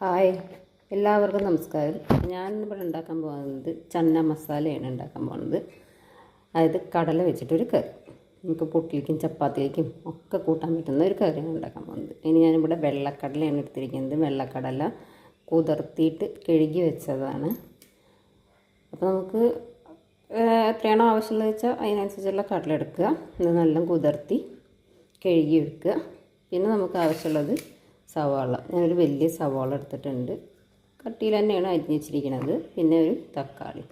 Hi. എല്ലാവർക്കും നമസ്കാരം. ഞാൻ ഇവിടെ ഉണ്ടാക്കാൻ പോകുന്നത് ചന്ന മസാലയാണ് ഉണ്ടാക്കാൻ പോകുന്നത്. അതായത് കടല വെച്ചിട്ടൊരു കറി. നമുക്ക് പൊട്ടിലേക്കും ചപ്പാത്തിലേക്കും ഒക്കെ കൂട്ടാൻ പറ്റുന്ന ഒരു കറിയാണ് ഉണ്ടാക്കാൻ പോകുന്നത്. ഇനി ഞാനിവിടെ വെള്ളക്കടലയാണ് എടുത്തിരിക്കുന്നത്. വെള്ളക്കടല കുതിർത്തിയിട്ട് കഴുകി വെച്ചതാണ്. അപ്പോൾ നമുക്ക് എത്രയാണോ ആവശ്യമുള്ളത് വെച്ചാൽ അതിനനുസരിച്ചുള്ള കടല എടുക്കുക. ഇത് നല്ല കുതിർത്തി കഴുകി എടുക്കുക പിന്നെ നമുക്ക് ആവശ്യമുള്ളത് സവാള. ഞാനൊരു വലിയ സവാള എടുത്തിട്ടുണ്ട്. കട്ടിയിൽ തന്നെയാണ് അരിഞ്ഞ് വെച്ചിരിക്കുന്നത് പിന്നെ ഒരു തക്കാളി.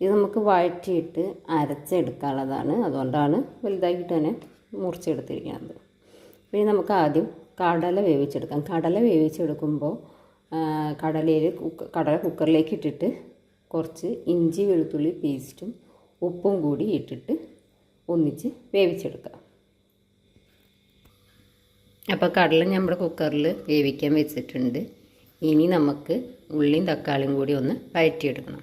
ഇത് നമുക്ക് വഴറ്റിയിട്ട് അരച്ചെടുക്കാനുള്ളതാണ്. അതുകൊണ്ടാണ് വലുതാക്കിയിട്ട് തന്നെ മുറിച്ചെടുത്തിരിക്കുന്നത് പിന്നെ നമുക്ക് ആദ്യം കടല വേവിച്ചെടുക്കാം. കടല വേവിച്ചെടുക്കുമ്പോൾ കടലയിൽ കടല കുക്കറിലേക്ക് ഇട്ടിട്ട് കുറച്ച് ഇഞ്ചി വെളുത്തുള്ളി പേസ്റ്റും ഉപ്പും കൂടി ഇട്ടിട്ട് ഒന്നിച്ച് വേവിച്ചെടുക്കാം. അപ്പോൾ കടല നമ്മുടെ കുക്കറിൽ വേവിക്കാൻ വെച്ചിട്ടുണ്ട്. ഇനി നമുക്ക് ഉള്ളിയും തക്കാളിയും കൂടി ഒന്ന് വഴറ്റിയെടുക്കണം.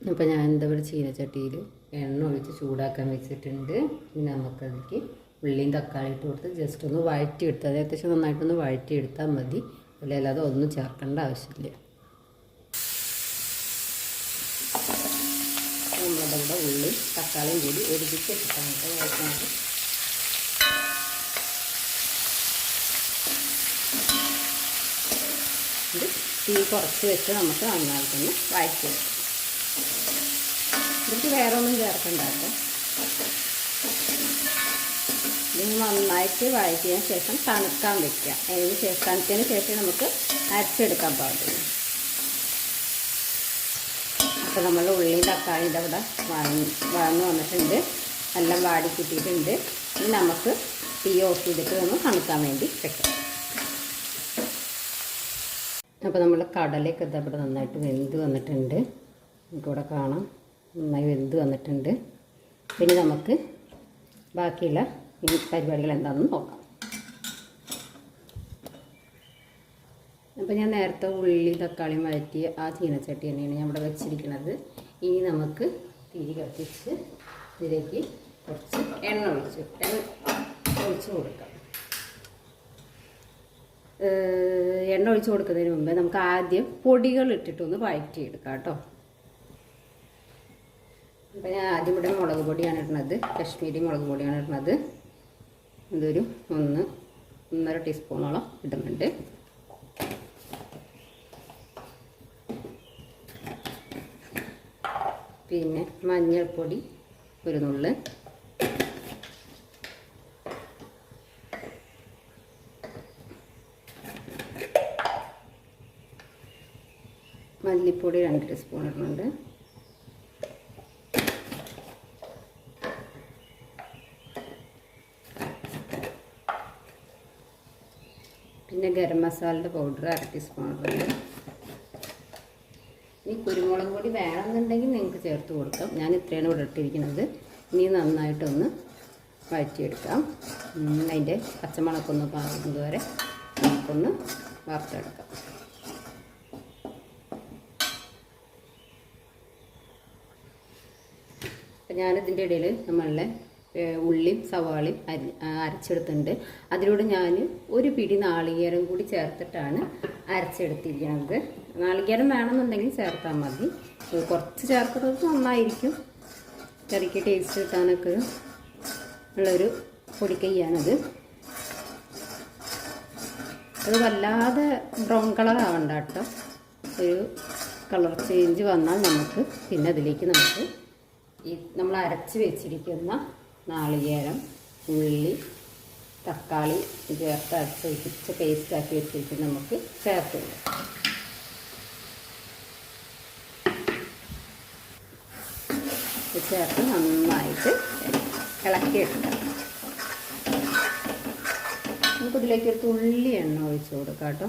അപ്പോൾ ഞാൻ എന്താ പറയുക ചീനച്ചട്ടിയിൽ എണ്ണ ഒഴിച്ച് ചൂടാക്കാൻ വെച്ചിട്ടുണ്ട്. ഇനി നമുക്കതിലേക്ക് ഉള്ളിയും തക്കാളി ഇട്ട് കൊടുത്ത് ജസ്റ്റ് ഒന്ന് വഴറ്റിയെടുത്ത് അത് അത്യാവശ്യം നന്നായിട്ടൊന്ന് വഴറ്റിയെടുത്താൽ മതി. അല്ലാതെ ഒന്നും ചേർക്കേണ്ട ആവശ്യമില്ല. നമ്മളതവിടെ ഉള്ളി തക്കാളിയും കൂടി ഒരുമിച്ച് ഇട്ടിട്ടാണ് കേട്ടോ തീ കുറച്ച് വെച്ച് നമുക്ക് നന്നായിട്ടൊന്ന് വഴറ്റിയെടുക്കാം ഇതിലേക്ക് വേറെ ഒന്നും ചേർക്കണ്ട നന്നായിട്ട് വഴറ്റിയതിന് ശേഷം തണുക്കാൻ വെക്കുക. അതിന് ശേഷം തണുത്തതിന് ശേഷം നമുക്ക് അരച്ചെടുക്കാൻ പാടുള്ളൂ അപ്പോൾ നമ്മൾ ഉള്ളിയും തക്കാളിന്റെ അവിടെ വഴന്ന് വഴന്ന് വന്നിട്ടുണ്ട്. എല്ലാം വാടി കിട്ടിയിട്ടുണ്ട്. ഇനി നമുക്ക് തീ ഓഫ് ചെയ്തിട്ട് ഒന്ന് തണുക്കാൻ വേണ്ടി വെക്കാം. അപ്പോൾ നമ്മൾ കടലയൊക്കെ ഇതാ ഇവിടെ നന്നായിട്ട് വെന്ത് വന്നിട്ടുണ്ട്. നമുക്കിവിടെ കാണാം. നന്നായി വെന്ത് വന്നിട്ടുണ്ട്. പിന്നെ നമുക്ക് ബാക്കിയുള്ള ഈ പരിപാടികൾ എന്താണെന്ന് നോക്കാം. അപ്പോൾ ഞാൻ നേരത്തെ ഉള്ളി തക്കാളിയും വഴറ്റിയ ആ ചീനച്ചട്ടി തന്നെയാണ് ഞാൻ ഇവിടെ വെച്ചിരിക്കുന്നത്. ഇനി നമുക്ക് തിരി കത്തിച്ച് ഇതിലേക്ക് കുറച്ച് എണ്ണ ഒഴിച്ച് എണ്ണ ഒഴിച്ച് കൊടുക്കാം. എണ്ണ ഒഴിച്ച് കൊടുക്കുന്നതിന് മുമ്പേ നമുക്ക് ആദ്യം പൊടികൾ ഇട്ടിട്ടൊന്ന് വഴറ്റിയെടുക്കാം കേട്ടോ. അപ്പം ഞാൻ ആദ്യം ഇവിടെ മുളക് പൊടിയാണ് ഇടുന്നത്. കശ്മീരി മുളക് പൊടിയാണ് ഇടുന്നത്. ഇതൊരു ഒന്ന് ഒന്നര ടീസ്പൂണോളം ഇടുന്നുണ്ട്. പിന്നെ മഞ്ഞൾപ്പൊടി ഒരു നുള്ള്. മല്ലിപ്പൊടി രണ്ട് ടീസ്പൂൺ ഇടുന്നുണ്ട് പിന്നെ ഗരം മസാലയുടെ പൗഡർ അര ടീസ്പൂൺ ഇടുന്നുണ്ട് ഇനി കുരുമുളക് പൊടി വേണമെന്നുണ്ടെങ്കിൽ നിങ്ങൾക്ക് ചേർത്ത് കൊടുക്കാം. ഞാൻ ഇത്രയാണ് ഇവിടെ ഇട്ടിരിക്കുന്നത്. ഇനി നന്നായിട്ടൊന്ന് വഴറ്റിയെടുക്കാം. അതിന്റെ പച്ചമുളക്കൊന്ന് പാകുന്നത് വരെ നമുക്കൊന്ന് വറുത്തെടുക്കാം. ഞാനിതിന്റെ ഇടയിൽ നമ്മളുടെ ഉള്ളി ഉള്ളിയും സവാളയും അരി അരച്ചെടുത്തിട്ടുണ്ട്. അതിലൂടെ ഞാൻ ഒരു പിടി നാളികേരം കൂടി ചേർത്തിട്ടാണ് അരച്ചെടുത്തിരിക്കുന്നത്. നാളികേരം വേണമെന്നുണ്ടെങ്കിൽ ചേർത്താൽ മതി. കുറച്ച് ചേർക്കുന്നത് നന്നായിരിക്കും. കറിക്ക് ടേസ്റ്റ് കിട്ടാനൊക്കെ ഉള്ളൊരു പൊടിക്കയ്യാണത് അത് വല്ലാതെ ബ്രൗൺ കളർ ആവണ്ട കേട്ടോ. ഒരു കളർ ചേഞ്ച് വന്നാൽ നമുക്ക് പിന്നെ അതിലേക്ക് നമുക്ക് ഈ നമ്മൾ അരച്ച് വെച്ചിരിക്കുന്ന നാളികേരം ഉള്ളി തക്കാളി ചേർത്ത് അരച്ച് വെച്ച് പേസ്റ്റാക്കി വെച്ചിട്ട് നമുക്ക് ഇത് ചേർത്ത് നന്നായിട്ട് ഇളക്കിയെടുക്കാം നമുക്കിതിലേക്ക് ഒരു തുള്ളി എണ്ണ ഒഴിച്ച് കൊടുക്കാം കേട്ടോ.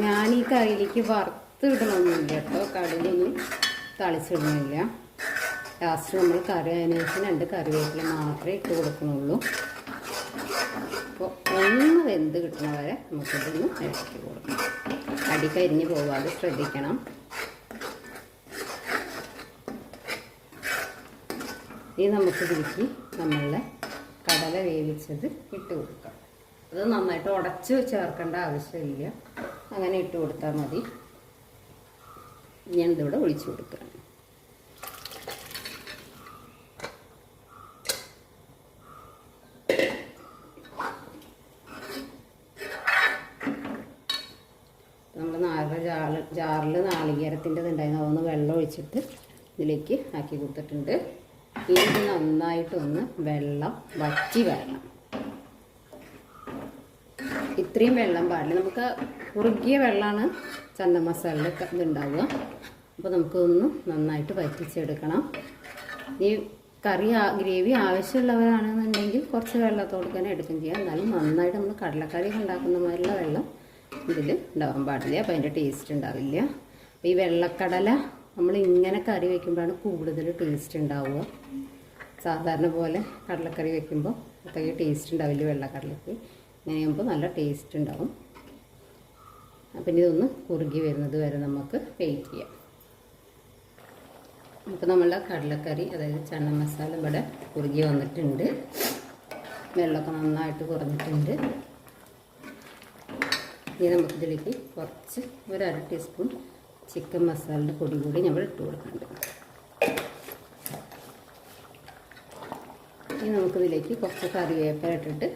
ഞാൻ ഈ കറിയിലേക്ക് വറുത്ത് ഇടണമൊന്നുമില്ല കേട്ടോ. കടലൊന്നും തളിച്ചിടണമില്ല ലാസ്റ്റ് നമ്മൾ കറി അതിന് ശേഷം രണ്ട് കറിവേപ്പില മാത്രമേ ഇട്ട് കൊടുക്കണുള്ളൂ. അപ്പോൾ ഒന്ന് വെന്ത് കിട്ടണ വരെ നമുക്കിതൊന്ന് ഇളക്കി കൊടുക്കണം. അടി കരിഞ്ഞ് പോവാതെ ശ്രദ്ധിക്കണം. ഇനി നമുക്ക് നമ്മളുടെ കടല വേവിച്ചത് ഇട്ട് കൊടുക്കാം. അത് നന്നായിട്ട് ഉടച്ച് ചേർക്കേണ്ട ആവശ്യമില്ല. അങ്ങനെ ഇട്ട് കൊടുത്താൽ മതി. ഞാൻ ഇതിവിടെ ഒഴിച്ചു കൊടുക്കുകയാണ് നമ്മൾ ജാറിൽ ജാറിൽ ഉണ്ടായിരുന്നു. അതൊന്ന് വെള്ളം ഒഴിച്ചിട്ട് ഇതിലേക്ക് ആക്കി കൊടുത്തിട്ടുണ്ട്. ഇനി നന്നായിട്ട് നന്നായിട്ടൊന്ന് വെള്ളം വറ്റി വരണം. ഇത്രയും വെള്ളം പാടില്ല. നമുക്ക് കുറുകിയ വെള്ളമാണ് ചന്ന മസാലയിൽ ഇതുണ്ടാവുക. അപ്പോൾ നമുക്കൊന്ന് നന്നായിട്ട് വറ്റിച്ചെടുക്കണം. ഈ കറി ഗ്രേവി ആവശ്യമുള്ളവരാണെന്നുണ്ടെങ്കിൽ കുറച്ച് വെള്ളത്തോട് തന്നെ എടുക്കുകയും ചെയ്യാം. എന്നാലും നന്നായിട്ട് നമ്മൾ കടലക്കറി ഉണ്ടാക്കുന്ന മാതിരിയുള്ള വെള്ളം ഇതിൽ ഉണ്ടാവാൻ പാടില്ല. അപ്പോൾ അതിന്റെ ടേസ്റ്റ് ഉണ്ടാവില്ല. ഈ വെള്ളക്കടല നമ്മൾ ഇങ്ങനെ കറി വയ്ക്കുമ്പോഴാണ് കൂടുതൽ ടേസ്റ്റ് ഉണ്ടാവുക. സാധാരണ പോലെ കടലക്കറി വെക്കുമ്പോൾ അത്രയ്ക്ക് ടേസ്റ്റ് ഉണ്ടാവില്ല വെള്ളക്കടലക്ക് ഇങ്ങനെ ആകുമ്പോൾ നല്ല ടേസ്റ്റ് ഉണ്ടാവും. അപ്പം ഇതൊന്ന് കുറുകി വരുന്നത് വരെ നമുക്ക് വെയിറ്റ് ചെയ്യാം. അപ്പോൾ നമ്മളുടെ കടലക്കറി അതായത് ചണ്ണ മസാല ഇവിടെ കുറുകി വന്നിട്ടുണ്ട്. വെള്ളമൊക്കെ നന്നായിട്ട് കുറഞ്ഞിട്ടുണ്ട്. ഇനി നമുക്ക് ഇതിലേക്ക് കുറച്ച് ഒരു അര ടീസ്പൂൺ ചിക്കൻ മസാലയുടെ പൊടി കൂടി നമ്മൾ ഇട്ട് കൊടുക്കുന്നുണ്ട്. ഇനി നമുക്കിതിലേക്ക് കുറച്ച് കറിവേപ്പില ഇട്ടിട്ട്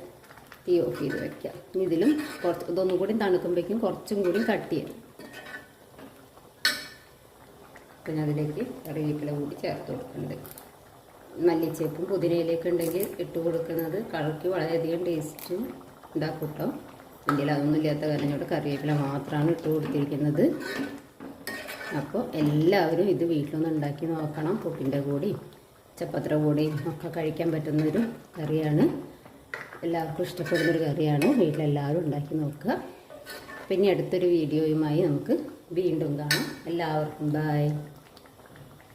തീ ഓഫ് ചെയ്ത് വെക്കാം. ഇനി ഇതിലും കുറച്ച് ഇതൊന്നും കൂടി തണുക്കുമ്പോഴേക്കും കുറച്ചും കൂടി കട്ട് ചെയ്യണം. പിന്നെ അതിലേക്ക് കറിവേപ്പില കൂടി ചേർത്ത് കൊടുക്കുന്നുണ്ട്. മല്ലിച്ചേപ്പും പുതിനയിലേക്ക് ഉണ്ടെങ്കിൽ ഇട്ട് കൊടുക്കുന്നത് കളർക്ക് വളരെയധികം ടേസ്റ്റ് ഉണ്ടാക്കും കേട്ടോ ഇന്ത്യയിൽ അതൊന്നും ഇല്ലാത്ത കാരണം കറിവേപ്പില മാത്രമാണ് ഇട്ട് കൊടുത്തിരിക്കുന്നത്. അപ്പോൾ എല്ലാവരും ഇത് വീട്ടിലൊന്ന് ഉണ്ടാക്കി നോക്കണം. പുട്ടിന്റെ കൂടി ചപ്പത്ര കൂടി ഒക്കെ കഴിക്കാൻ പറ്റുന്നൊരു കറിയാണ്. എല്ലാവർക്കും ഇഷ്ടപ്പെടുന്നൊരു കറിയാണ്. വീട്ടിലെല്ലാവരും ഉണ്ടാക്കി നോക്കുക. പിന്നെ അടുത്തൊരു വീഡിയോയുമായി നമുക്ക് വീണ്ടും കാണാം. എല്ലാവർക്കും ബായ്